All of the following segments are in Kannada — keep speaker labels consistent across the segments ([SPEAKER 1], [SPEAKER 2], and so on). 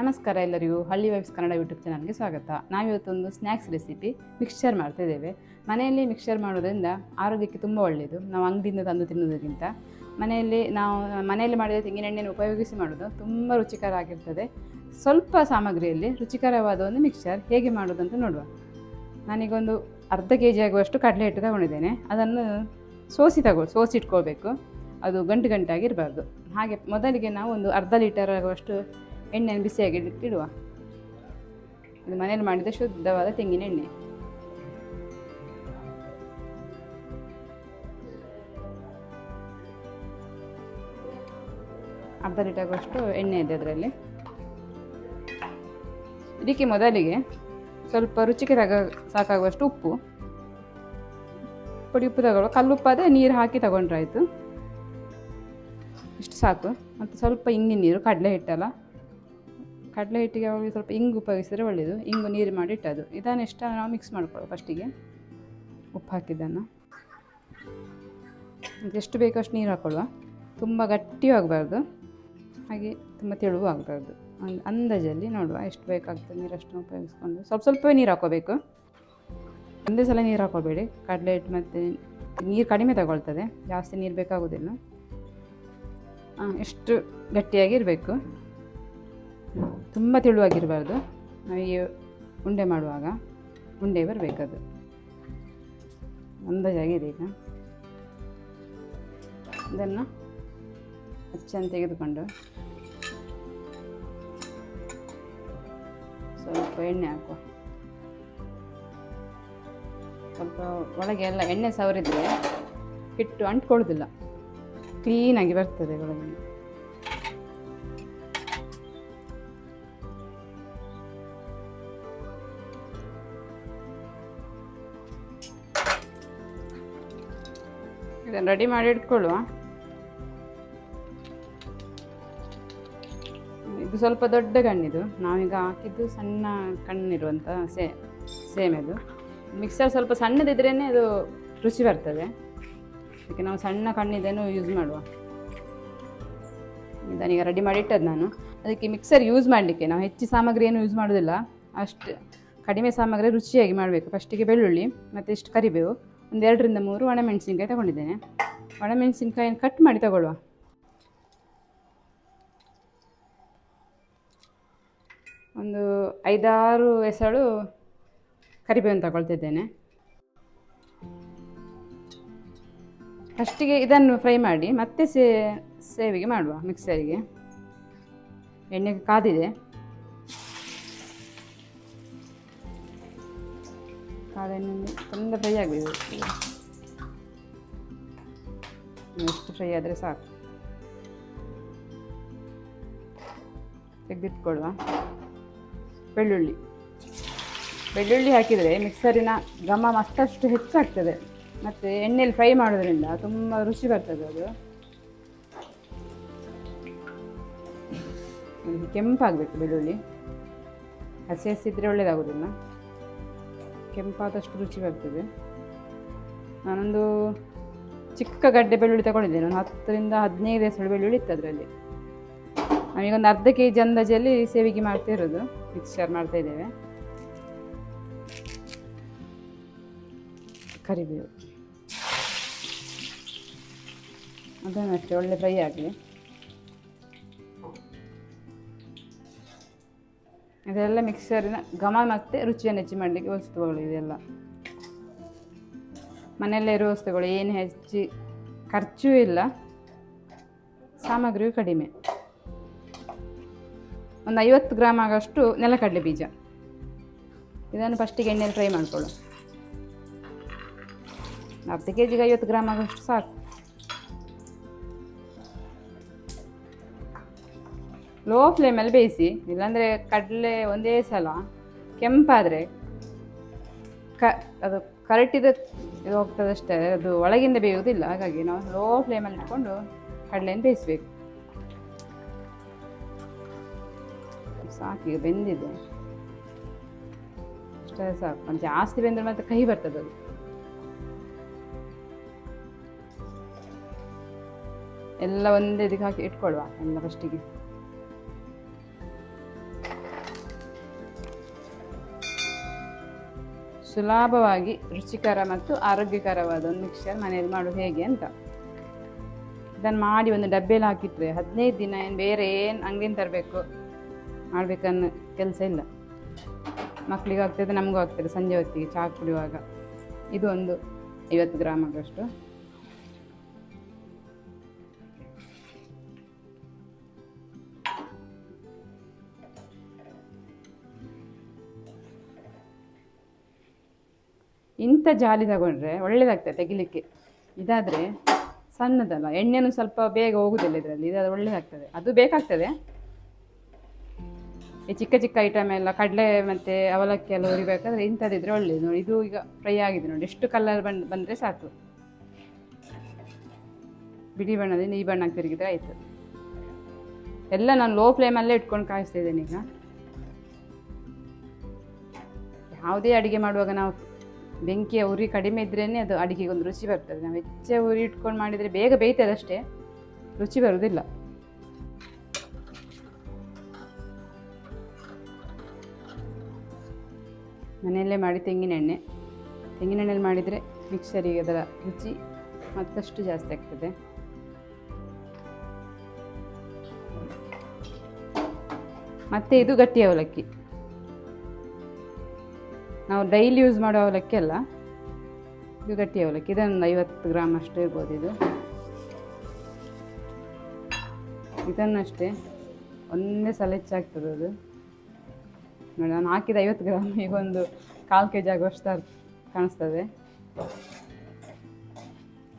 [SPEAKER 1] ನಮಸ್ಕಾರ ಎಲ್ಲರಿಗೂ. ಹಳ್ಳಿ ವೈಬ್ಸ್ ಕನ್ನಡ ಯೂಟ್ಯೂಬ್ ಚಾನಲ್ಗೆ ಸ್ವಾಗತ. ನಾವಿವತ್ತೊಂದು ಸ್ನ್ಯಾಕ್ಸ್ ರೆಸಿಪಿ ಮಿಕ್ಸ್ಚರ್ ಮಾಡ್ತಾ ಇದ್ದೇವೆ ಮನೆಯಲ್ಲಿ ಮಿಕ್ಸ್ಚರ್ ಮಾಡೋದ್ರಿಂದ ಆರೋಗ್ಯಕ್ಕೆ ತುಂಬ ಒಳ್ಳೆಯದು ನಾವು ಅಂಗಡಿಯಿಂದ ತಂದು ತಿನ್ನೋದಕ್ಕಿಂತ ಮನೆಯಲ್ಲಿ ನಾವು, ಮನೆಯಲ್ಲಿ ಮಾಡಿದ ತೆಂಗಿನೆಣ್ಣೆಯನ್ನು ಉಪಯೋಗಿಸಿ ಮಾಡೋದು ತುಂಬ ರುಚಿಕರ ಆಗಿರ್ತದೆ ಸ್ವಲ್ಪ ಸಾಮಗ್ರಿಯಲ್ಲಿ ರುಚಿಕರವಾದ ಒಂದು ಮಿಕ್ಸ್ಚರ್ ಹೇಗೆ ಮಾಡೋದು ಅಂತ ನೋಡುವ. ನಾನೀಗೊಂದು ಅರ್ಧ ಕೆ ಜಿ ಆಗುವಷ್ಟು ಕಡಲೆ ಹಿಟ್ಟು ತಗೊಂಡಿದ್ದೇನೆ. ಅದನ್ನು ಸೋಸಿ ತಗೋ, ಸೋಸಿ ಇಟ್ಕೊಳ್ಬೇಕು. ಅದು ಗಂಟು ಗಂಟಾಗಿರಬಾರ್ದು ಹಾಗೆ ಮೊದಲಿಗೆ ನಾವು ಒಂದು ಅರ್ಧ ಲೀಟರ್ ಆಗುವಷ್ಟು ಎಣ್ಣೆಯನ್ನು ಬಿಸಿಯಾಗಿ ಇಡ್- ಇಡುವ. ಇದು ಮನೆಯಲ್ಲಿ ಮಾಡಿದ ಶುದ್ಧವಾದ ತೆಂಗಿನ ಎಣ್ಣೆ. ಅರ್ಧ ಲೀಟರ್ ಆಗುವಷ್ಟು ಎಣ್ಣೆ ಇದೆ ಅದರಲ್ಲಿ. ಇದಕ್ಕೆ ಮೊದಲಿಗೆ ಸ್ವಲ್ಪ ರುಚಿಗೆ ತಗ, ಸಾಕಾಗುವಷ್ಟು ಉಪ್ಪು. ಪುಡಿ ಉಪ್ಪು ತಗೊಳ್ಳುವ. ಕಲ್ಲುಪ್ಪಾದರೆ ನೀರು ಹಾಕಿ ತಗೊಂಡ್ರಾಯ್ತು ಇಷ್ಟು ಸಾಕು. ಮತ್ತು ಸ್ವಲ್ಪ ಇಂಗಿನ ನೀರು, ಕಡಲೆ ಹಿಟ್ಟಲ್ಲ. ಕಡಲೆ ಹಿಟ್ಟಿಗೆ ಅವಾಗ ಸ್ವಲ್ಪ ಇಂಗು ಉಪಯೋಗಿಸಿದ್ರೆ ಒಳ್ಳೆಯದು ಇಂಗು ನೀರು ಮಾಡಿ ಇಟ್ಟದು ಇಷ್ಟ ನಾವು ಮಿಕ್ಸ್ ಮಾಡ್ಕೊಳ್ಳೋ ಫಸ್ಟಿಗೆ ಉಪ್ಪು ಹಾಕಿದ್ದನ್ನು. ಎಷ್ಟು ಬೇಕೋ ಅಷ್ಟು ನೀರು ಹಾಕ್ಕೊಳ್ಳುವ ತುಂಬ ಗಟ್ಟಿಯೂ ಆಗಬಾರ್ದು ಹಾಗೆ ತುಂಬ ತೆಳುವು ಆಗಬಾರ್ದು ಒಂದು ಅಂದಾಜಲ್ಲಿ ನೋಡುವ ಎಷ್ಟು ಬೇಕಾಗ್ತದೆ ನೀರು ಅಷ್ಟು ಉಪಯೋಗಿಸ್ಕೊಂಡು. ಸ್ವಲ್ಪ ಸ್ವಲ್ಪವೇ ನೀರು ಹಾಕೋಬೇಕು ಒಂದೇ ಸಲ ನೀರು ಹಾಕೋಬೇಡಿ ಕಡಲೆ ಹಿಟ್ಟು ಮತ್ತು ನೀರು ಕಡಿಮೆ ತಗೊಳ್ತದೆ. ಜಾಸ್ತಿ ನೀರು ಬೇಕಾಗೋದಿಲ್ಲ. ಎಷ್ಟು ಗಟ್ಟಿಯಾಗಿ ಇರಬೇಕು. ತುಂಬ ತೆಳುವಾಗಿರಬಾರ್ದು. ನಮಗೆ ಉಂಡೆ ಮಾಡುವಾಗ ಉಂಡೆ ಬರಬೇಕದು. ಅಂದಾಜಾಗಿದೆ ಈಗ. ಇದನ್ನು ಅಚ್ಚನ್ನು ತೆಗೆದುಕೊಂಡು ಸ್ವಲ್ಪ ಎಣ್ಣೆ ಹಾಕುವ. ಸ್ವಲ್ಪ ಒಳಗೆ ಎಲ್ಲ ಎಣ್ಣೆ ಸವರಿದ್ರೆ ಹಿಟ್ಟು ಅಂಟ್ಕೊಳ್ಳೋದಿಲ್ಲ. ಕ್ಲೀನಾಗಿ ಬರ್ತದೆ ಒಳಗೆ. ರೆಡಿ ಮಾಡಿ ಇಟ್ಕೊಳ್ಳುವ. ಇದು ಸ್ವಲ್ಪ ದೊಡ್ಡ ಕಣ್ಣಿದು ನಾವೀಗ ಹಾಕಿದ್ದು ಸಣ್ಣ ಕಣ್ಣಿರುವಂಥ ಸೇ, ಸೇಮೆದು. ಮಿಕ್ಸರ್ ಸ್ವಲ್ಪ ಸಣ್ಣದಿದ್ರೇ ಅದು ರುಚಿ ಬರ್ತದೆ. ಅದಕ್ಕೆ ನಾವು ಸಣ್ಣ ಕಣ್ಣಿದೇನು ಯೂಸ್ ಮಾಡುವ. ಇದನ್ನೀಗ ರೆಡಿ ಮಾಡಿ ಇಟ್ಟದ್ದು ನಾನು. ಅದಕ್ಕೆ ಮಿಕ್ಸರ್ ಯೂಸ್ ಮಾಡಲಿಕ್ಕೆ ನಾವು ಹೆಚ್ಚು ಸಾಮಗ್ರಿ ಏನು ಯೂಸ್ ಮಾಡೋದಿಲ್ಲ. ಅಷ್ಟು ಕಡಿಮೆ ಸಾಮಗ್ರಿ ರುಚಿಯಾಗಿ ಮಾಡಬೇಕು. ಫಸ್ಟಿಗೆ ಬೆಳ್ಳುಳ್ಳಿ, ಮತ್ತು ಇಷ್ಟು ಕರಿಬೇವು. ಒಂದು ಎರಡರಿಂದ ಮೂರು ಒಣಮೆಣಸಿನ್ಕಾಯಿ ತಗೊಂಡಿದ್ದೇನೆ. ಒಣಮೆಣಸಿನ್ಕಾಯಿನ ಕಟ್ ಮಾಡಿ ತಗೊಳ್ಳುವ. ಒಂದು ಐದಾರು ಎಸಳು ಕರಿಬೇವನ್ನು ತಗೊಳ್ತಿದ್ದೇನೆ. ಫಸ್ಟಿಗೆ ಇದನ್ನು ಫ್ರೈ ಮಾಡಿ ಮತ್ತೆ ಸೇವಿಗೆ ಮಾಡುವ ಮಿಕ್ಸರಿಗೆ ಎಣ್ಣೆ ಕಾದಿದೆ. ಕಾದ ಎಣ್ಣೆ ತುಂಬ ಫ್ರೈ ಆಗಬೇಕು ಎಷ್ಟು ಫ್ರೈ ಆದರೆ ಸಾಕು. ತೆಗೆದಿಟ್ಕೊಳ್ಳುವ ಬೆಳ್ಳುಳ್ಳಿ. ಬೆಳ್ಳುಳ್ಳಿ ಹಾಕಿದರೆ ಮಿಕ್ಸರಿನ ಘಮ ಮತ್ತಷ್ಟು ಹೆಚ್ಚಾಗ್ತದೆ. ಮತ್ತು ಎಣ್ಣೆಯಲ್ಲಿ ಫ್ರೈ ಮಾಡೋದ್ರಿಂದ ತುಂಬ ರುಚಿ ಬರ್ತದೆ ಅದು. ಕೆಂಪಾಗಬೇಕು ಬೆಳ್ಳುಳ್ಳಿ. ಹಸಿ ಹಸಿದ್ರೆ ಒಳ್ಳೆಯದಾಗೋದಿಲ್ಲ ಕೆಂಪಾದಷ್ಟು ರುಚಿ ಬರ್ತದೆ. ನಾನೊಂದು ಚಿಕ್ಕ ಗಡ್ಡೆ ಬೆಳ್ಳುಳ್ಳಿ ತಗೊಂಡಿದ್ದೇನೆ. ಒಂದು ಹತ್ತರಿಂದ ಹದಿನೈದು ಹೆಸರು ಬೆಳ್ಳುಳ್ಳಿ ಇತ್ತು ಅದರಲ್ಲಿ. ನಾವೀಗೊಂದು ಅರ್ಧ ಕೆ ಜಿ ಅಂದಾಜಲ್ಲಿ ಸೇವಿಗೆ ಮಾಡ್ತಾ ಇರೋದು. ಮಿಕ್ಸ್ಚರ್ ಮಾಡ್ತಾ ಇದ್ದೇವೆ. ಕರಿಬೇವು. ಅದನ್ನು ಅಷ್ಟೇ, ಒಳ್ಳೆ ಫ್ರೈ ಆಗಲಿ. ಇದೆಲ್ಲ ಮಿಕ್ಸರಿನ ಘಮ ಮತ್ತು ರುಚಿಯನ್ನು ಹೆಚ್ಚು ಮಾಡಲಿಕ್ಕೆ ವಸ್ತುಗಳು ಇದೆಲ್ಲ. ಮನೆಯಲ್ಲೇ ಇರುವ ವಸ್ತುಗಳು ಏನು ಹೆಚ್ಚು ಖರ್ಚು ಇಲ್ಲ, ಸಾಮಗ್ರಿಯು ಕಡಿಮೆ. ಒಂದು ಐವತ್ತು ಗ್ರಾಮ್ ಆಗೋಷ್ಟು ನೆಲಕಡಲೆ ಬೀಜ. ಇದನ್ನು ಫಸ್ಟಿಗೆ ಎಣ್ಣೆಯಲ್ಲಿ ಫ್ರೈ ಮಾಡಿಕೊಳ್ಳು ಅರ್ಧ ಕೆ ಜಿಗೆ ಐವತ್ತು ಗ್ರಾಮ್ ಆಗೋಷ್ಟು ಸಾಕು. ಲೋ ಫ್ಲೇಮಲ್ಲಿ ಬೇಯಿಸಿ, ಇಲ್ಲಾಂದರೆ ಕಡಲೆ ಒಂದೇ ಸಲ ಕೆಂಪಾದರೆ ಕ, ಅದು ಕರಟಿದ ಹೋಗ್ತದಷ್ಟೇ ಅದು ಒಳಗಿಂದ ಬೇಯುವುದಿಲ್ಲ. ಹಾಗಾಗಿ ನಾವು ಲೋ ಫ್ಲೇಮಲ್ಲಿ ಇಟ್ಕೊಂಡು ಕಡಲೆಯನ್ನು ಬೇಯಿಸಬೇಕು. ಸಾಕು ಬೆಂದಿದೆ. ಅಷ್ಟೇ ಸಾಕು. ಜಾಸ್ತಿ ಬೆಂದರೆ ಮತ್ತೆ ಕಹಿ ಬರ್ತದೆ ಅದು. ಎಲ್ಲ ಒಂದೇ ಇದಕ್ಕೆ ಹಾಕಿ ಇಟ್ಕೊಳ್ವಾ ಎಲ್ಲ ಫಸ್ಟಿಗೆ ಸುಲಭವಾಗಿ ರುಚಿಕರ ಮತ್ತು ಆರೋಗ್ಯಕರವಾದ ಒಂದು ಮಿಕ್ಸ್ಚರ್ ಮನೆಯಲ್ಲಿ ಮಾಡೋದು ಹೇಗೆ ಅಂತ. ಇದನ್ನು ಮಾಡಿ ಒಂದು ಡಬ್ಬೆಯಲ್ಲಿ ಹಾಕಿಟ್ರೆ ಹದಿನೈದು ದಿನ ಏನು ಬೇರೆ ಏನು ಅಂಗಡಿಯಿಂದ ತರಬೇಕು ಮಾಡಬೇಕನ್ನೋ ಕೆಲಸ ಇಲ್ಲ. ಮಕ್ಕಳಿಗೂ ಆಗ್ತದೆ, ನಮಗೂ ಆಗ್ತದೆ, ಸಂಜೆ ಹೊತ್ತಿಗೆ ಚಹಾ ಕುಡಿಯುವಾಗ. ಇದು ಒಂದು ಐವತ್ತು ಗ್ರಾಮ್ ಇಂಥ ಜಾಲಿ ತಗೊಂಡ್ರೆ ಒಳ್ಳೇದಾಗ್ತದೆ ತೆಗಿಲಿಕ್ಕೆ. ಇದಾದರೆ ಸಣ್ಣದಲ್ಲ, ಎಣ್ಣೆನೂ ಸ್ವಲ್ಪ ಬೇಗ ಹೋಗುದಿಲ್ಲ ಇದರಲ್ಲಿ, ಇದಾದ್ರೆ ಒಳ್ಳೇದಾಗ್ತದೆ. ಅದು ಬೇಕಾಗ್ತದೆ. ಈ ಚಿಕ್ಕ ಚಿಕ್ಕ ಐಟಮ್ ಎಲ್ಲ, ಕಡಲೆ ಮತ್ತು ಅವಲಕ್ಕಿ ಎಲ್ಲ ಹುರಿಬೇಕಾದ್ರೆ ಇಂಥದ್ದಿದ್ರೆ ಒಳ್ಳೇದು. ನೋಡಿ, ಇದು ಈಗ ಫ್ರೈ ಆಗಿದೆ ನೋಡಿ. ಎಷ್ಟು ಕಲರ್ ಬಂದು, ಬಂದರೆ ಸಾಕು. ಬಿಳಿ ಬಣ್ಣದಿಂದ ಈ ಬಣ್ಣಕ್ಕೆ ತಿರುಗಿದ್ರೆ ಆಯಿತು. ಎಲ್ಲ ನಾನು ಲೋ ಫ್ಲೇಮಲ್ಲೇ ಇಟ್ಕೊಂಡು ಕಾಯಿಸ್ತಾ ಇದ್ದೇನೆ ಈಗ. ಯಾವುದೇ ಅಡುಗೆ ಮಾಡುವಾಗ ನಾವು ಬೆಂಕಿಯ ಉರಿ ಕಡಿಮೆ ಇದ್ರೇ ಅದು ಅಡಿಗೆಗೆ ಒಂದು ರುಚಿ ಬರ್ತದೆ. ನಾವು ಹೆಚ್ಚೆ ಉರಿ ಇಟ್ಕೊಂಡು ಮಾಡಿದರೆ ಬೇಗ ಬೇಯ್ತದೆ ಅಷ್ಟೇ, ರುಚಿ ಬರುವುದಿಲ್ಲ ಮನೆಯಲ್ಲೇ ಮಾಡಿ ತೆಂಗಿನೆಣ್ಣೆ. ತೆಂಗಿನೆಣ್ಣೆಯಲ್ಲಿ ಮಾಡಿದರೆ ಮಿಕ್ಸರಿಗೆ ಅದರ ರುಚಿ ಮತ್ತಷ್ಟು ಜಾಸ್ತಿ ಆಗ್ತದೆ. ಮತ್ತು ಇದು ಗಟ್ಟಿ ಅವಲಕ್ಕಿ. ನಾವು ಡೈಲಿ ಯೂಸ್ ಮಾಡೋ ಅವಲಕ್ಕಿ ಅಲ್ಲ ಇದು ಗಟ್ಟಿ ಅವಲಕ್ಕಿ, ಇದೊಂದು ಐವತ್ತು ಗ್ರಾಮ್ ಅಷ್ಟೇ ಇರ್ಬೋದು ಇದು. ಇದನ್ನಷ್ಟೇ ಒಂದೇ ಸಲ ಹೆಚ್ಚಾಗ್ತದೆ ಅದು. ನೋಡಿ, ನಾನು ಹಾಕಿದ ಐವತ್ತು ಗ್ರಾಮ್ ಈಗ ಒಂದು ಕಾಲು ಕೆ ಜಿ ಆಗುವಷ್ಟು ಕಾಣಿಸ್ತದೆ.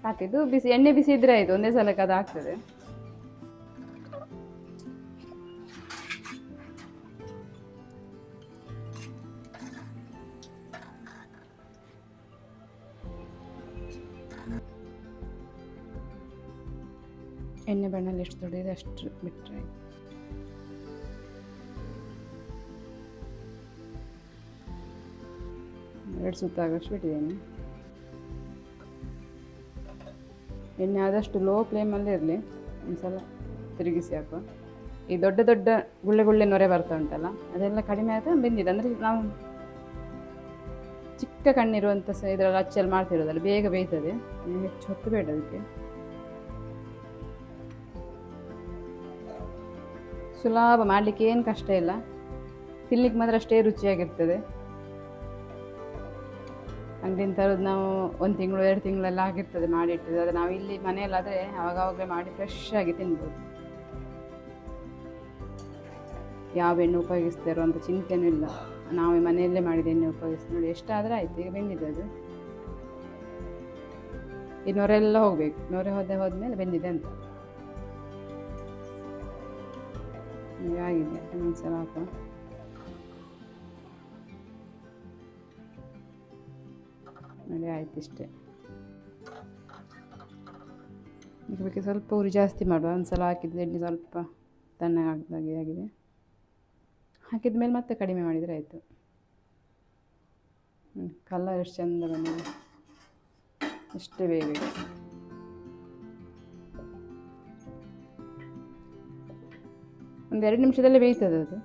[SPEAKER 1] ಹಾಕಿದ್ದು ಬಿಸಿ ಎಣ್ಣೆ ಬಿಸಿ ಇದ್ರೆ ಆಯಿತು, ಒಂದೇ ಸಲಕ್ಕೆ ಅದು ಆಗ್ತದೆ. ಎಣ್ಣೆ ಬಣ್ಣಲ್ಲಿ ಎಷ್ಟು ದೊಡ್ಡದಿದೆ ಅಷ್ಟು ಬಿಟ್ಟರೆ ಎರಡು ಸುತ್ತ ಆಗೋಷ್ಟು ಬಿಟ್ಟಿದ್ದೇನೆ. ಎಣ್ಣೆ ಆದಷ್ಟು ಲೋ ಫ್ಲೇಮಲ್ಲೇ ಇರಲಿ. ಒಂದ್ಸಲ ತಿರುಗಿಸಿ ಹಾಕುವ. ಈ ದೊಡ್ಡ ದೊಡ್ಡ ಗುಳ್ಳೆ ಗುಳ್ಳೆ ನೊರೆ ಬರ್ತಾ ಉಂಟಲ್ಲ, ಅದೆಲ್ಲ ಕಡಿಮೆ ಆದ ಬೆಂದಿದೆ. ಅಂದರೆ ನಾವು ಚಿಕ್ಕ ಕಣ್ಣಿರುವಂಥ ಇದರಲ್ಲಿ ಅಚ್ಚಲ್ಲಿ ಮಾಡ್ತಿರೋದಲ್ಲ, ಬೇಗ ಬೇಯ್ತದೆ. ಹೆಚ್ಚು ಹೊತ್ತು ಬೇಡ ಅದಕ್ಕೆ. ಸುಲಭ ಮಾಡಲಿಕ್ಕೆ ಏನು ಕಷ್ಟ ಇಲ್ಲ. ತಿನ್ನಲಿಕ್ಕೆ ಮಾತ್ರ ಅಷ್ಟೇ ರುಚಿಯಾಗಿರ್ತದೆ. ಅಂಗಡಿಯಿಂದ ತರೋದು ನಾವು ಒಂದು ತಿಂಗಳು, ಎರಡು ತಿಂಗಳೆಲ್ಲ ಆಗಿರ್ತದೆ ಮಾಡಿಟ್ಟಿದ್ದು. ಅದು ನಾವು ಇಲ್ಲಿ ಮನೆಯಲ್ಲಾದರೆ ಅವಾಗವಾಗಲೇ ಮಾಡಿ ಫ್ರೆಶ್ ಆಗಿ ತಿನ್ಬೋದು. ಯಾವ ಎಣ್ಣೆ ಉಪಯೋಗಿಸ್ತಾರೋ ಅಂತ ಚಿಂತೆನೂ ಇಲ್ಲ. ನಾವೇ ಮನೆಯಲ್ಲೇ ಮಾಡಿದ ಎಣ್ಣೆ ಉಪಯೋಗಿಸ್ತೀವಿ ನೋಡಿ, ಎಷ್ಟಾದರೂ ಆಯ್ತು, ಈಗ ಬೆಂದಿದೆ ಅದು. ಈ ನೊರೆಲ್ಲ ಹೋಗಬೇಕು. ನೊರೆ ಹೋದೆ, ಹೋದ್ಮೇಲೆ ಬೆಂದಿದೆ ಅಂತ. ಆಗಿದೆ. ಇನ್ನೊಂದ್ಸಲ ಹಾಕುವ ನೋಡಿ, ಆಯ್ತು ಇಷ್ಟೇ. ಇದಕ್ಕೆ ಸ್ವಲ್ಪ ಉರಿ ಜಾಸ್ತಿ ಮಾಡುವ. ಒಂದ್ಸಲ ಹಾಕಿದ ಎಣ್ಣೆ ಸ್ವಲ್ಪ ತಣ್ಣಗಾಗ್ದಾಗೆ ಆಗಿದೆ ಹಾಕಿದ ಮೇಲೆ ಮತ್ತೆ ಕಡಿಮೆ ಮಾಡಿದರೆ ಆಯಿತು. ಕಲರ್ ಎಷ್ಟು ಚಂದ ಬಂದಿದೆ. ಅಷ್ಟೇ ಬೇಯಬೇಕು ಒಂದು ಎರಡು ನಿಮಿಷದಲ್ಲೇ ಬೇಯ್ತದೆ ಅದು.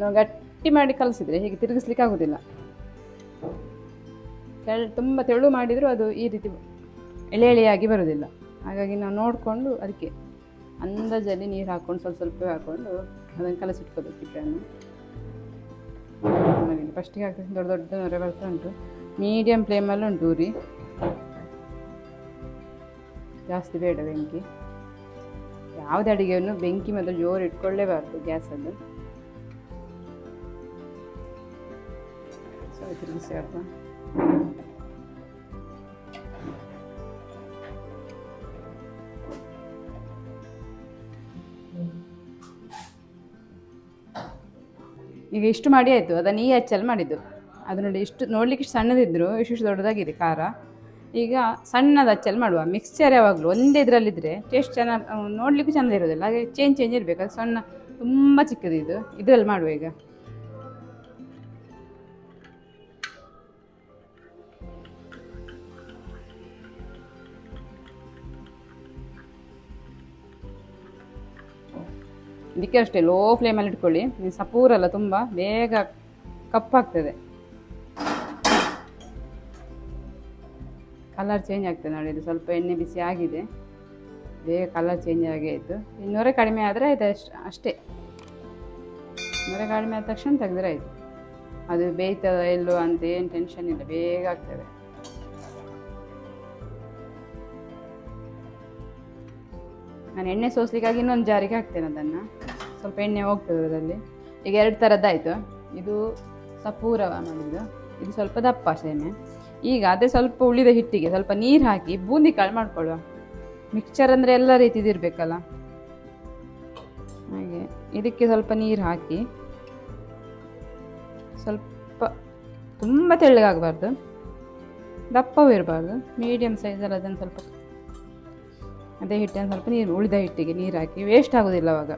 [SPEAKER 1] ನಾವು ಗಟ್ಟಿ ಮಾಡಿ ಕಲಸಿದ್ರೆ ಹೀಗೆ ತಿರುಗಿಸ್ಲಿಕ್ಕೆ ಆಗೋದಿಲ್ಲ. ತುಂಬ ತೆಳು ಮಾಡಿದರೂ ಅದು ಈ ರೀತಿ ಎಳೆ ಎಳೆಯಾಗಿ ಬರೋದಿಲ್ಲ. ಹಾಗಾಗಿ ನಾವು ನೋಡಿಕೊಂಡು ಅದಕ್ಕೆ ಅಂದಾಜಲ್ಲಿ ನೀರು ಹಾಕ್ಕೊಂಡು ಸ್ವಲ್ಪ ಸ್ವಲ್ಪ ಹಾಕ್ಕೊಂಡು ಅದನ್ನು ಕಲಸಿಟ್ಕೋಬೇಕು ಹಿಟ್ಟನ್ನು ಫಸ್ಟಿಗೆ ಹಾಕಿದ ದೊಡ್ಡ ದೊಡ್ಡ ನೊರೆ ಬರ್ತಾ ಉಂಟು. ಮೀಡಿಯಮ್ ಫ್ಲೇಮಲ್ಲಿ ಉಂಟು ಉರಿ ಜಾಸ್ತಿ ಬೇಡ ಬೆಂಕಿ. ಯಾವುದೇ ಅಡುಗೆಯನ್ನು ಬೆಂಕಿ ಮತ್ತು ಜೋರು ಇಟ್ಕೊಳ್ಳೇಬಾರ್ದು ಗ್ಯಾಸನ್ನು ಸೊ ತಿರುಗಿಸಿ ಹಾಕುವ ಈಗ ಇಷ್ಟು ಮಾಡಿ ಆಯಿತು, ಅದನ್ನು ಈ ಹೆಚ್ಚಲ್ಲಿ ಮಾಡಿದ್ದು. ಅದು ನೋಡಿ ಇಷ್ಟು ನೋಡಲಿಕ್ಕೆ ಸಣ್ಣದಿದ್ದರು ಇಷ್ಟು ದೊಡ್ಡದಾಗಿದೆ ಖಾರ. ಈಗ ಸಣ್ಣದ ಹಚ್ಚಲ್ಲಿ ಮಾಡುವ. ಮಿಕ್ಸ್ಚರ್ ಯಾವಾಗಲೂ ಒಂದೇ ಇದರಲ್ಲಿದ್ದರೆ ಟೇಸ್ಟ್ ಚೆನ್ನಾಗಿ ನೋಡಲಿಕ್ಕೂ ಚೆಂದ ಇರೋದಿಲ್ಲ. ಹಾಗೆ ಚೇಂಜ್ ಚೇಂಜ್ ಇರಬೇಕು. ಅದು ಸಣ್ಣ, ತುಂಬ ಚಿಕ್ಕದಿದು. ಇದರಲ್ಲಿ ಮಾಡುವ ಈಗ. ಇದಕ್ಕೆ ಅಷ್ಟೇ ಲೋ ಫ್ಲೇಮಲ್ಲಿ ಇಟ್ಕೊಳ್ಳಿ. ಸಪೂರಲ್ಲ ತುಂಬ ಬೇಗ ಕಪ್ಪಾಗ್ತದೆ ಕಲರ್ ಚೇಂಜ್ ಆಗ್ತದೆ ನೋಡಿ, ಇದು ಸ್ವಲ್ಪ ಎಣ್ಣೆ ಬಿಸಿ ಆಗಿದೆ. ಬೇಗ ಕಲರ್ ಚೇಂಜ್ ಆಗಿ ಆಯಿತು. ಇನ್ನೂರೇ ಕಡಿಮೆ ಆದರೆ ಆಯ್ತು ಅಷ್ಟು, ಅಷ್ಟೇ. ಇನ್ನೂರೇ ಕಡಿಮೆ ಆದ ತಕ್ಷಣ ತೆಗೆದ್ರೆ ಆಯಿತು. ಅದು ಬೇಯ್ತದ ಇಲ್ಲೋ ಅಂತ ಏನು ಟೆನ್ಷನ್ ಇಲ್ಲ, ಬೇಗ ಆಗ್ತದೆ. ನಾನು ಎಣ್ಣೆ ಸೋಸ್ಲಿಕ್ಕಾಗಿ ಇನ್ನೊಂದು ಜಾರಿಗೆ ಹಾಕ್ತೇನೆ ಅದನ್ನು. ಸ್ವಲ್ಪ ಎಣ್ಣೆ ಹೋಗ್ತದೆ ಅದರಲ್ಲಿ. ಈಗ ಎರಡು ಥರದ್ದಾಯಿತು ಇದು ಸಪೂರವ ಮಾಡಿದ್ದು. ಇದು ಸ್ವಲ್ಪ ದಪ್ಪ ಅಷ್ಟೇನೆ ಈಗ ಅದೇ ಸ್ವಲ್ಪ ಉಳಿದ ಹಿಟ್ಟಿಗೆ ಸ್ವಲ್ಪ ನೀರು ಹಾಕಿ ಬೂಂದಿ ಕಾಳು ಮಾಡ್ಕೊಳ್ಳುವ. ಮಿಕ್ಸ್ಚರ್ ಅಂದರೆ ಎಲ್ಲ ರೀತಿದು ಇರಬೇಕಲ್ಲ. ಹಾಗೆ ಇದಕ್ಕೆ ಸ್ವಲ್ಪ ನೀರು ಹಾಕಿ ಸ್ವಲ್ಪ ತುಂಬ ತೆಳ್ಳಗಾಗಬಾರ್ದು. ದಪ್ಪವೂ ಇರಬಾರ್ದು. ಮೀಡಿಯಮ್ ಸೈಜಲ್ಲಿ ಅದನ್ನು ಸ್ವಲ್ಪ ಅದೇ ಹಿಟ್ಟನ್ನು ಸ್ವಲ್ಪ ನೀರು ಉಳಿದ ಹಿಟ್ಟಿಗೆ ನೀರು ಹಾಕಿ ವೇಸ್ಟ್ ಆಗೋದಿಲ್ಲ ಅವಾಗ.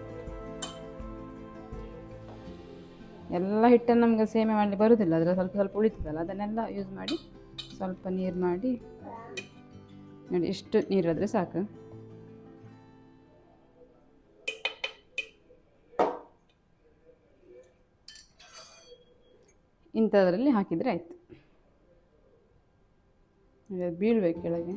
[SPEAKER 1] ಎಲ್ಲ ಹಿಟ್ಟನ್ನು ನಮಗೆ ಸೇಮೆ ಮಾಡಲಿ ಬರೋದಿಲ್ಲ ಅದರ ಸ್ವಲ್ಪ ಸ್ವಲ್ಪ ಉಳಿತದಲ್ಲ, ಅದನ್ನೆಲ್ಲ ಯೂಸ್ ಮಾಡಿ ಸ್ವಲ್ಪ ನೀರು ಮಾಡಿ, ನೋಡಿ ಇಷ್ಟು ನೀರಾದರೆ ಸಾಕು. ಇಂಥದ್ರಲ್ಲಿ ಹಾಕಿದರೆ ಆಯಿತು. ಬೀಳ್ಬೇಕು ಕೆಳಗೆ.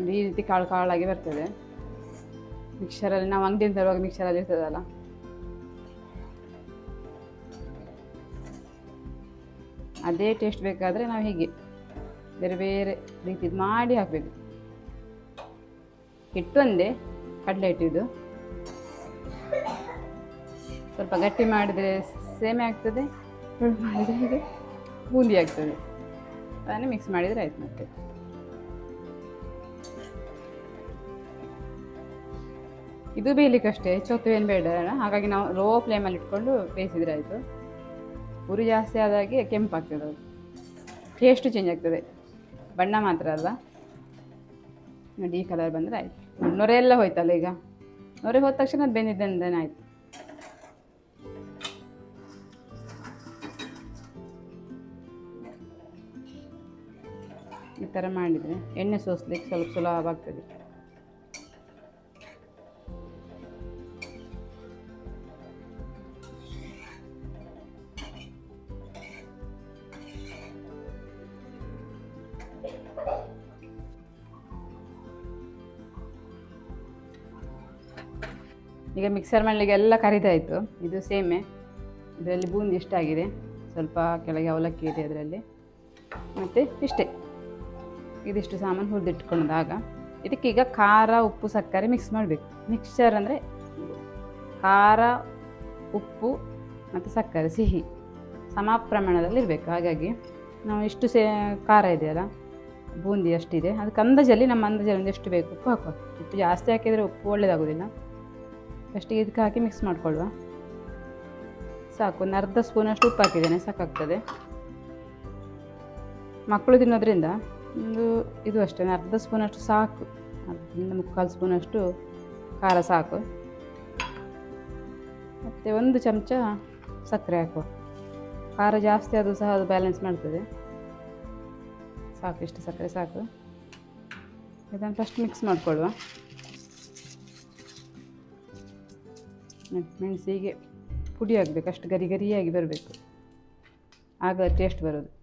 [SPEAKER 1] ಈ ರೀತಿ ಕಾಳು ಕಾಳಾಗಿ ಬರ್ತದೆ. ಮಿಕ್ಸರಲ್ಲಿ ನಾವು ಅಂಗಡಿಯಿಂದ ತರುವಾಗ ಮಿಕ್ಸರಲ್ಲಿ ಇರ್ತದಲ್ಲ? ಅದೇ ಟೇಸ್ಟ್ ಬೇಕಾದರೆ ನಾವು ಹೀಗೆ ಬೇರೆ ಬೇರೆ ರೀತಿ ಮಾಡಿ ಹಾಕಬೇಕು. ಹಿಟ್ಟು ಒಂದೇ ಕಡಲೆ ಹಿಟ್ಟಿದ್ದು ಸ್ವಲ್ಪ ಗಟ್ಟಿ ಮಾಡಿದರೆ ಸೇಮೆ ಆಗ್ತದೆ ಮಾಡಿದರೆ ಹೀಗೆ ಬೂಂದಿ ಆಗ್ತದೆ. ಅದನ್ನು ಮಿಕ್ಸ್ ಮಾಡಿದರೆ ಆಯ್ತು ಮತ್ತೆ. ಇದು ಬೇಯಲಿಕ್ಕಷ್ಟೇ ಹೆಚ್ಚೊತ್ತು ಏನು ಬೇಡ. ಹಾಗಾಗಿ ನಾವು ಲೋ ಫ್ಲೇಮಲ್ಲಿ ಇಟ್ಕೊಂಡು ಬೇಯಿಸಿದ್ರೆ ಆಯಿತು. ಉರಿ ಜಾಸ್ತಿ ಆದಾಗೆ ಕೆಂಪಾಗ್ತದೆ ಅದು. ಟೇಸ್ಟು ಚೇಂಜ್ ಆಗ್ತದೆ. ಬಣ್ಣ ಮಾತ್ರ ಅಲ್ಲ ನೋಡಿ, ಈ ಕಲರ್ ಬಂದರೆ ಆಯಿತು. ನೊರೆ ಎಲ್ಲ ಹೋಯ್ತಲ್ಲ ಈಗ? ನೊರೆ ಹೋದ ತಕ್ಷಣ ಅದು ಬೆಂದಿದ್ದಂದನೇ ಆಯಿತು. ಈ ಥರ ಮಾಡಿದರೆ ಎಣ್ಣೆ ಸೋಸ್ಲಿಕ್ಕೆ ಸ್ವಲ್ಪ ಸುಲಭ ಆಗ್ತದೆ. ಈಗ ಮಿಕ್ಸರ್ ಮಾಡಲಿಕ್ಕೆ ಎಲ್ಲ ಕರಿದಾಯಿತು ಇದು ಸೇಮೆ. ಇದರಲ್ಲಿ ಬೂಂದಿ ಇಷ್ಟಾಗಿದೆ ಸ್ವಲ್ಪ ಕೆಳಗೆ ಅವಲಕ್ಕಿ ಇದೆ ಅದರಲ್ಲಿ. ಮತ್ತು ಇಷ್ಟೇ. ಇದಿಷ್ಟು ಸಾಮಾನು ಹುರಿದಿಟ್ಕೊಂಡಾಗ. ಇದಕ್ಕೀಗ ಖಾರ, ಉಪ್ಪು, ಸಕ್ಕರೆ ಮಿಕ್ಸ್ ಮಾಡಬೇಕು. ಮಿಕ್ಸ್ಚರ್ ಅಂದರೆ ಖಾರ, ಉಪ್ಪು ಮತ್ತು ಸಕ್ಕರೆ, ಸಿಹಿ. ಸಮ ಪ್ರಮಾಣದಲ್ಲಿ ಇರಬೇಕು. ಹಾಗಾಗಿ ನಾವು ಇಷ್ಟು ಸೇ, ಖಾರ ಇದೆಯಲ್ಲ, ಬೂಂದಿ ಅಷ್ಟಿದೆ. ಅದಕ್ಕೆ ಅಂದಾಜಲ್ಲಿ ನಮ್ಮ ಅಂದಾಜಲ್ಲಿ ಎಷ್ಟು ಬೇಕು. ಉಪ್ಪು ಹಾಕುವ. ಉಪ್ಪು ಜಾಸ್ತಿ ಹಾಕಿದರೆ ಉಪ್ಪು ಒಳ್ಳೆಯದಾಗೋದಿಲ್ಲ ಫಸ್ಟಿಗೆ ಇದಕ್ಕೆ ಹಾಕಿ ಮಿಕ್ಸ್ ಮಾಡ್ಕೊಳ್ಳುವ ಸಾಕು, ಒಂದು ಅರ್ಧ ಸ್ಪೂನಷ್ಟು ಉಪ್ಪು ಹಾಕಿದ್ದೇನೆ, ಸಾಕಾಗ್ತದೆ. ಮಕ್ಕಳು ತಿನ್ನೋದ್ರಿಂದ ಒಂದು ಇದು ಅಷ್ಟೇ ಅರ್ಧ ಸ್ಪೂನಷ್ಟು ಸಾಕು. ಅದರಿಂದ ಮುಕ್ಕಾಲು ಸ್ಪೂನಷ್ಟು ಖಾರ ಸಾಕು. ಮತ್ತು ಒಂದು ಚಮಚ ಸಕ್ಕರೆ ಹಾಕುವ. ಖಾರ ಜಾಸ್ತಿ ಆದರೂ ಸಹ ಅದು ಬ್ಯಾಲೆನ್ಸ್ ಮಾಡ್ತದೆ. ಸಾಕು, ಇಷ್ಟು ಸಕ್ಕರೆ ಸಾಕು. ಇದನ್ನು ಫಸ್ಟ್ ಮಿಕ್ಸ್ ಮಾಡಿಕೊಳ್ಳುವ ಮೆಣಸಿಗೆ ಪುಡಿ ಆಗಬೇಕು ಅಷ್ಟು ಗರಿ ಗರಿಯಾಗಿ ಬರಬೇಕು. ಆಗ ಟೇಸ್ಟ್ ಬರೋದು.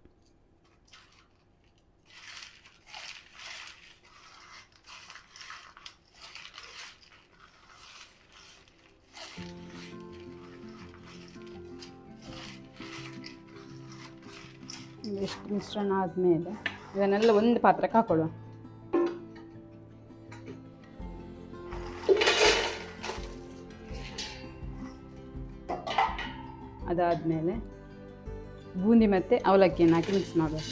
[SPEAKER 1] ಎಷ್ಟು ಮಿಶ್ರಣ ಆದಮೇಲೆ ಇದನ್ನೆಲ್ಲ ಒಂದು ಪಾತ್ರಕ್ಕೆ ಹಾಕೊಳ್ಳುವ ಅದಾದಮೇಲೆ ಬೂಂದಿ ಮತ್ತು ಅವಲಕ್ಕಿಯನ್ನು ಹಾಕಿ ಮಿಕ್ಸ್ ಮಾಡಬೇಕು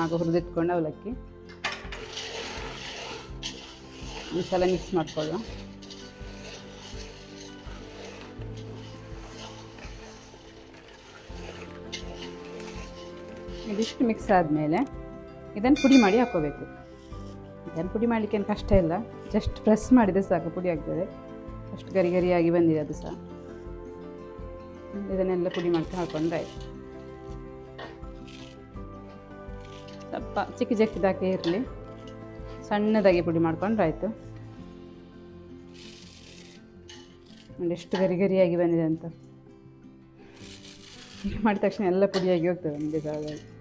[SPEAKER 1] ಆಗ ಹುರಿದಿಟ್ಕೊಂಡು ಅವಲಕ್ಕಿ. ಒಂದು ಸಲ ಮಿಕ್ಸ್ ಮಾಡಿಕೊಳ್ಳುವ ಇದಿಷ್ಟು ಮಿಕ್ಸ್ ಆದಮೇಲೆ ಇದನ್ನು ಪುಡಿ ಮಾಡಿ ಹಾಕ್ಕೋಬೇಕು. ಇದನ್ನು ಪುಡಿ ಮಾಡಲಿಕ್ಕೆ ಏನು ಕಷ್ಟ ಇಲ್ಲ. ಜಸ್ಟ್ ಪ್ರೆಸ್ ಮಾಡಿದರೆ ಸಾಕು, ಪುಡಿ ಆಗ್ತದೆ. ಅಷ್ಟು ಗರಿ ಗರಿಯಾಗಿ ಬಂದಿದೆ ಅದು ಸಹ. ಇದನ್ನೆಲ್ಲ ಪುಡಿ ಮಾಡ್ಕೊಂಡು ಹಾಕೊಂಡ್ರೆ ಆಯಿತು ಸ್ವಲ್ಪ ಚಿಕ್ಕ ಚಿಕ್ಕದಾಗಿ ಇರಲಿ. ಸಣ್ಣದಾಗಿ ಪುಡಿ ಮಾಡ್ಕೊಂಡ್ರೆ ಆಯಿತು. ಎಷ್ಟು ಗರಿ ಗರಿಯಾಗಿ ಬಂದಿದೆ ಅಂತ. ಮಾಡಿದ ತಕ್ಷಣ ಎಲ್ಲ ಪುಡಿಯಾಗಿ ಹೋಗ್ತದೆ ನಮಗೆ ಜಾಗದಲ್ಲಿ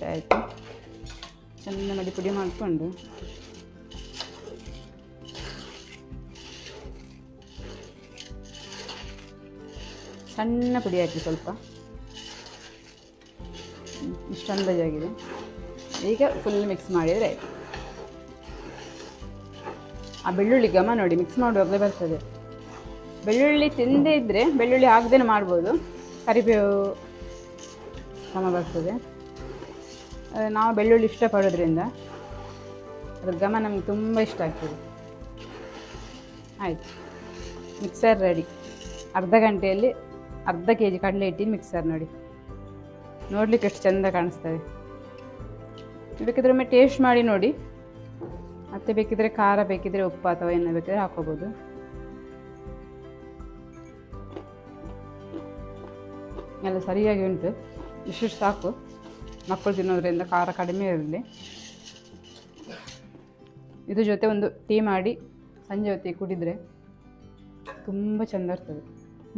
[SPEAKER 1] ಇಷ್ಟ ಆಯಿತು. ಚೆಂದ ಮಾಡಿ ಪುಡಿ ಮಾಡಿಕೊಂಡು. ಸಣ್ಣ ಪುಡಿ ಹಾಕಿ ಸ್ವಲ್ಪ. ಇಷ್ಟು ಅಂದಾಜಾಗಿದೆ ಈಗ ಫುಲ್ ಮಿಕ್ಸ್ ಮಾಡಿದರೆ ಆಯಿತು. ಆ ಬೆಳ್ಳುಳ್ಳಿ ಗಮ ನೋಡಿ ಮಿಕ್ಸ್ ಮಾಡುವಾಗಲೇ ಬರ್ತದೆ. ಬೆಳ್ಳುಳ್ಳಿ ತಿಂದೇ ಇದ್ದರೆ ಬೆಳ್ಳುಳ್ಳಿ ಆಗದೇನೆ ಮಾಡ್ಬೋದು. ಕರಿಬೇವು ಸಮ ಬರ್ತದೆ. ನಾವು ಬೆಳ್ಳುಳ್ಳಿ ಇಷ್ಟಪಡೋದ್ರಿಂದ ಅದ್ರ ಘಮ ನಮಗೆ ತುಂಬ ಇಷ್ಟ ಆಗ್ತದೆ. ಆಯಿತು. ಮಿಕ್ಸರ್ ರೆಡಿ ಅರ್ಧ ಗಂಟೆಯಲ್ಲಿ ಅರ್ಧ ಕೆ ಜಿ ಕಡಲೆ ಹಿಟ್ಟಿನ ಮಿಕ್ಸರ್ ನೋಡಿ. ನೋಡಲಿಕ್ಕೆ ಎಷ್ಟು ಚೆಂದ ಕಾಣಿಸ್ತದೆ. ಬೇಕಿದ್ರೆ ಒಮ್ಮೆ ಟೇಸ್ಟ್ ಮಾಡಿ ನೋಡಿ. ಮತ್ತೆ ಬೇಕಿದ್ರೆ ಖಾರ, ಬೇಕಿದ್ರೆ ಉಪ್ಪು ಅಥವಾ ಏನೋ ಬೇಕಿದ್ರೆ ಹಾಕೋಬೋದು ಎಲ್ಲ ಸರಿಯಾಗಿ ಉಂಟು. ಇಷ್ಟು ಸಾಕು. ಮಕ್ಕಳು ತಿನ್ನೋದ್ರಿಂದ ಖಾರ ಕಡಿಮೆ ಇರಲಿ. ಇದ್ರ ಜೊತೆ ಒಂದು ಟೀ ಮಾಡಿ ಸಂಜೆ ಹೊತ್ತಿಗೆ ಕುಡಿದರೆ ತುಂಬ ಚೆಂದ ಇರ್ತದೆ.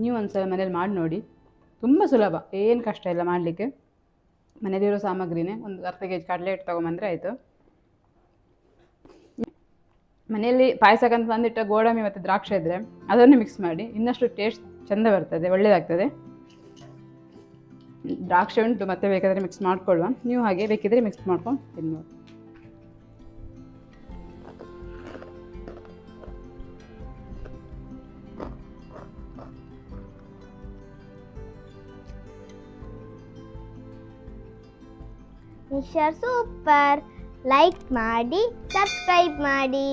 [SPEAKER 1] ನೀವು ಒಂದ್ಸಲ ಮನೇಲಿ ಮಾಡಿ ನೋಡಿ. ತುಂಬ ಸುಲಭ, ಏನು ಕಷ್ಟ ಇಲ್ಲ ಮಾಡಲಿಕ್ಕೆ. ಮನೇಲಿರೋ ಸಾಮಗ್ರಿನೇ ಒಂದು ಅರ್ಧ ಕೆ ಜಿ ಕಡಲೆ ಹಿಟ್ಟು ತೊಗೊಂಬಂದರೆ ಆಯಿತು. ಮನೆಯಲ್ಲಿ ಪಾಯಸಕ್ಕಂತ ತಂದಿಟ್ಟ ಗೋಡಂಬಿ ಮತ್ತು ದ್ರಾಕ್ಷಿ ಇದ್ದರೆ ಅದನ್ನು ಮಿಕ್ಸ್ ಮಾಡಿ, ಇನ್ನಷ್ಟು ಟೇಸ್ಟ್ ಚೆಂದ ಬರ್ತದೆ ಒಳ್ಳೆಯದಾಗ್ತದೆ ದ್ರಾಕ್ಷಿ ಉಂಟು ಮತ್ತೆ ಬೇಕಾದರೆ ಮಿಕ್ಸ್ ಮಾಡ್ಕೊಳ್ಳುವ. ನೀವು ಹಾಗೆ ಬೇಕಿದ್ರೆ ಮಿಕ್ಸ್ ಮಾಡ್ಕೊಂಡು
[SPEAKER 2] ಮಿಷರ್ ಸೂಪರ್. ಲೈಕ್ ಮಾಡಿ ಸಬ್ಸ್ಕ್ರೈಬ್ ಮಾಡಿ.